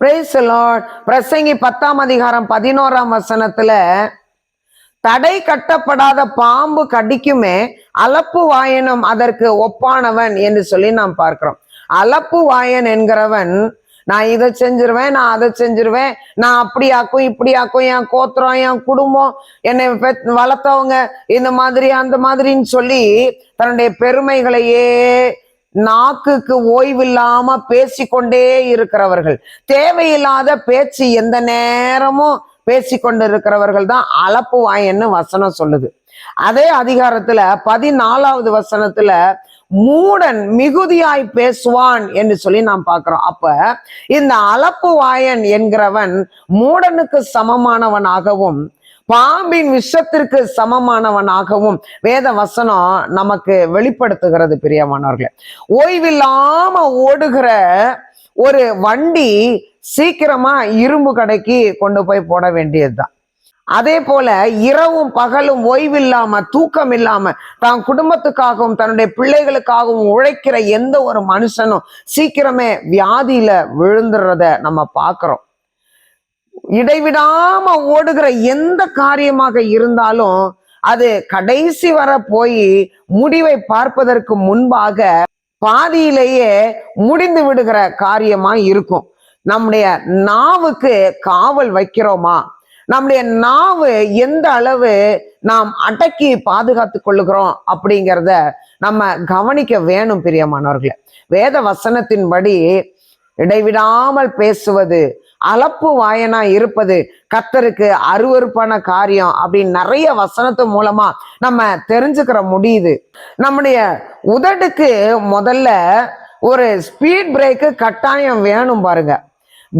Price பிரசங்கி பத்தாம் அதிகாரம் பதினோராம் வசனத்துல தடை கட்டப்படாத பாம்பு கடிக்குமே அலப்பு வாயனும் அதற்கு ஒப்பானவன் என்று சொல்லி நாம் பார்க்கிறோம். அலப்பு வாயன் என்கிறவன் நான் இதை செஞ்சிருவேன் நான் அதை செஞ்சிருவேன் நான் அப்படியாக்கும் இப்படியாக்கும் என் கோத்திரம் என் குடும்பம் என்னை பெத் வளர்த்தவங்க இந்த மாதிரி அந்த மாதிரின்னு சொல்லி தன்னுடைய பெருமைகளையே நாக்குக்கு ஓய்வில்லாம பேசிக்கொண்டே இருக்கிறவர்கள். தேவையில்லாத பேச்சு எந்த நேரமும் பேசிக்கொண்டு இருக்கிறவர்கள் தான் அளப்பு வாயன்னு வசனம் சொல்லுது. அதே அதிகாரத்துல பதினாலாவது வசனத்துல மூடன் மிகுதியாய் பேசுவான் என்று சொல்லி நாம் பார்க்கிறோம். அப்ப இந்த அளப்பு வாயன் என்கிறவன் மூடனுக்கு சமமானவனாகவும் பாம்பின் விஷத்திற்கு சமமானவனாகவும் வேத வசனம் நமக்கு வெளிப்படுத்துகிறது பிரியமானவர்களே. ஓய்வில்லாம ஓடுகிற ஒரு வண்டி சீக்கிரமா இரும்பு கடைக்கு கொண்டு போய் போட வேண்டியதுதான். அதே போல இரவும் பகலும் ஓய்வில்லாம தூக்கம் இல்லாம தான் குடும்பத்துக்காகவும் தன்னுடைய பிள்ளைகளுக்காகவும் உழைக்கிற எந்த ஒரு மனுஷனும் சீக்கிரமே வியாதியில விழுந்துடுறத நம்ம பார்க்கிறோம். இடைவிடாம ஓடுகிற எந்த காரியமாக இருந்தாலும் அது கடைசி வர போய் முடிவை பார்ப்பதற்கு முன்பாக பாதியிலேயே முடிந்து விடுகிற காரியமா இருக்கும். நம்முடைய நாவுக்கு காவல் வைக்கிறோமா? நம்முடைய நாவு எந்த அளவு நாம் அடக்கி பாதுகாத்து கொள்ளுகிறோம் அப்படிங்கிறத நம்ம கவனிக்க வேணும் பிரியமானவர்களே. வேத வசனத்தின்படி இடைவிடாமல் பேசுவது அளப்பு வாயனா இருப்பது கத்தருக்கு அருவருப்பான காரியம் அப்படின்னு நிறைய வசனத்து மூலமா நம்ம தெரிஞ்சுக்கிற முடியுது. நம்முடைய உதடுக்கு முதல்ல ஒரு ஸ்பீட் பிரேக்கு கட்டாயம் வேணும் பாருங்க.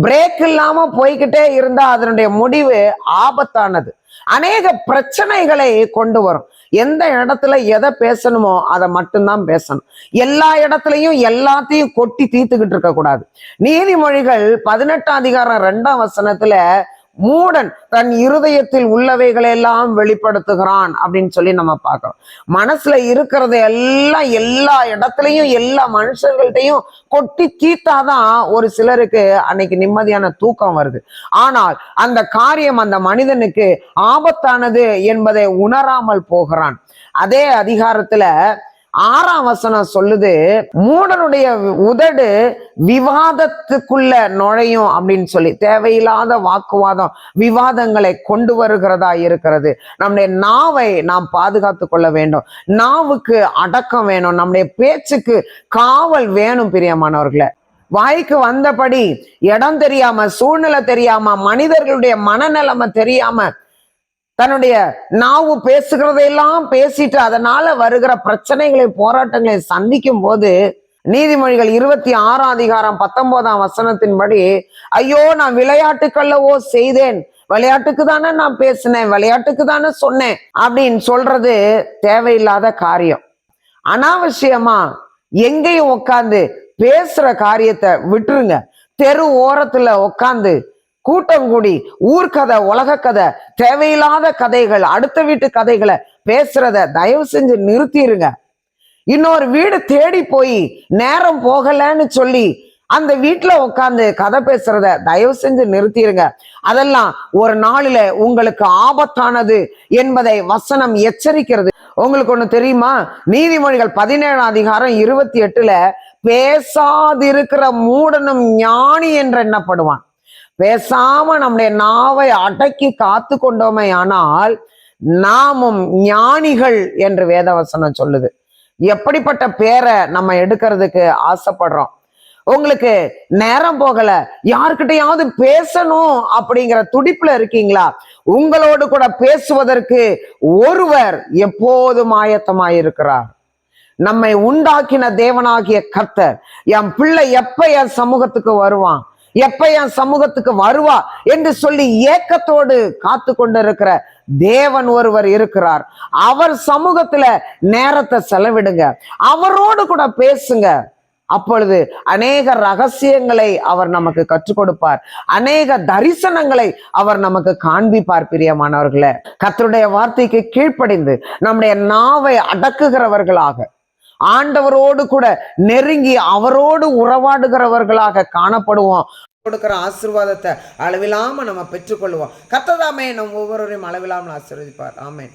பிரேக் இல்லாம போய்கிட்டே இருந்தா அதனுடைய முடிவு ஆபத்தானது. அநேக பிரச்சனைகளை கொண்டு வரும். எந்த இடத்துல எதை பேசணுமோ அதை மட்டும்தான் பேசணும். எல்லா இடத்துலையும் எல்லாத்தையும் கொட்டி தீர்த்துக்கிட்டு இருக்க கூடாது நீதிமொழிகள் பதினெட்டாம் அதிகாரம் ரெண்டாம் வசனத்துல மூடன் தன் இருதயத்தில் உள்ளவைகளெல்லாம் வெளிப்படுத்துகிறான் அப்படின்னு சொல்லி நம்ம பார்க்கிறோம். மனசுல இருக்கிறத எல்லாம் எல்லா இடத்துலையும் எல்லா மனுஷர்கள்ட்டையும் கொட்டி தீத்தாதான் ஒரு சிலருக்கு அன்னைக்கு நிம்மதியான தூக்கம் வருது. ஆனால் அந்த காரியம் அந்த மனிதனுக்கு ஆபத்தானது என்பதை உணராமல் போகிறான். அதே அதிகாரத்துல ஆறாம் வசனம் சொல்லுது மூடனுடைய உதடு விவாதத்துக்குள்ள நுழையும் அப்படின்னு சொல்லி. தேவையில்லாத வாக்குவாதம் விவாதங்களை கொண்டு வருகிறதா இருக்கிறது. நம்முடைய நாவை நாம் பாதுகாத்து கொள்ள வேண்டும். நாவுக்கு அடக்கம் வேணும். நம்முடைய பேச்சுக்கு காவல் வேணும் பிரியமானவர்களை. வாய்க்கு வந்தபடி இடம் தெரியாம சூழ்நிலை தெரியாம மனிதர்களுடைய மனநிலைமை தெரியாம தன்னுடைய நாவு பேசுகிறதையெல்லாம் பேசிட்டு அதனால வருகிற பிரச்சனைகளை போராட்டங்களை சந்திக்கும் போது நீதிமொழிகள் இருபத்தி ஆறாம் அதிகாரம் பத்தொன்பதாம் வசனத்தின்படி ஐயோ நான் விளையாட்டுக்கல்லவோ செய்தேன். விளையாட்டுக்கு தானே நான் பேசினேன். விளையாட்டுக்கு தானே சொன்னேன். அப்படின்னு சொல்றது தேவையில்லாத காரியம். அனாவசியமா எங்கேயும் உட்காந்து பேசுற காரியத்தை விட்டுருங்க. தெரு ஓரத்துல உட்காந்து கூட்டம் கூடி ஊர்க்கதை உலக கதை தேவையில்லாத கதைகள் அடுத்த வீட்டு கதைகளை பேசுறத தயவு செஞ்சு நிறுத்திடுங்க இன்னொரு வீடு தேடி போய் நேரம் போகலன்னு சொல்லி அந்த வீட்டுல உட்காந்து கதை பேசுறத தயவு செஞ்சு நிறுத்திடுங்க அதெல்லாம் ஒரு நாளில் உங்களுக்கு ஆபத்தானது என்பதை வசனம் எச்சரிக்கிறது. உங்களுக்கு ஒண்ணு தெரியுமா? நீதிமொழிகள் பதினேழாம் அதிகாரம் இருபத்தி எட்டுல பேசாதிருக்கிற மூடனும் ஞானி என்று எண்ணப்படுவான். பேசாம நம்முடைய நாவை அடக்கி காத்து கொண்டோமே ஆனால் நாமும் ஞானிகள் என்று வேதவசனம் சொல்லுது. எப்படிப்பட்ட பேரை நம்ம எடுக்கிறதுக்கு ஆசைப்படுறோம். உங்களுக்கு நேரம் போகல. யாருக்கிட்டையாவது பேசணும் அப்படிங்கிற துடிப்புல இருக்கீங்களா? உங்களோடு கூட பேசுவதற்கு ஒருவர் எப்போதும் ஆயத்தமாயிருக்கிறார் நம்மை உண்டாக்கின தேவனாகிய கர்த்தர் என் பிள்ளை எப்ப என் சமூகத்துக்கு வருவான்? எப்ப என் சமூகத்துக்கு வருவா என்று சொல்லி ஏக்கத்தோடு காத்து கொண்டிருக்கிற தேவன் ஒருவர் இருக்கிறார். அவர் சமூகத்துல நேரத்தை செலவிடுங்க. அவரோடு கூட பேசுங்க. அப்பொழுது அநேக ரகசியங்களை அவர் நமக்கு கற்றுக் கொடுப்பார். அநேக தரிசனங்களை அவர் நமக்கு காண்பிப்பார் பிரியமானவர்களே. கத்தருடைய வார்த்தைக்கு கீழ்ப்படிந்து நம்முடைய நாவை அடக்குகிறவர்களாக ஆண்டவரோடு கூட நெருங்கி அவரோடு உறவாடுகிறவர்களாக காணப்படுவோம். கொடுக்கிற ஆசிர்வாதத்தை அளவில்லாம நம்ம பெற்றுக்கொள்வோம். கத்ததாமே நம் ஒவ்வொருவரையும் அளவில்லாமல் ஆசீர்வதிப்பார். ஆமேன்.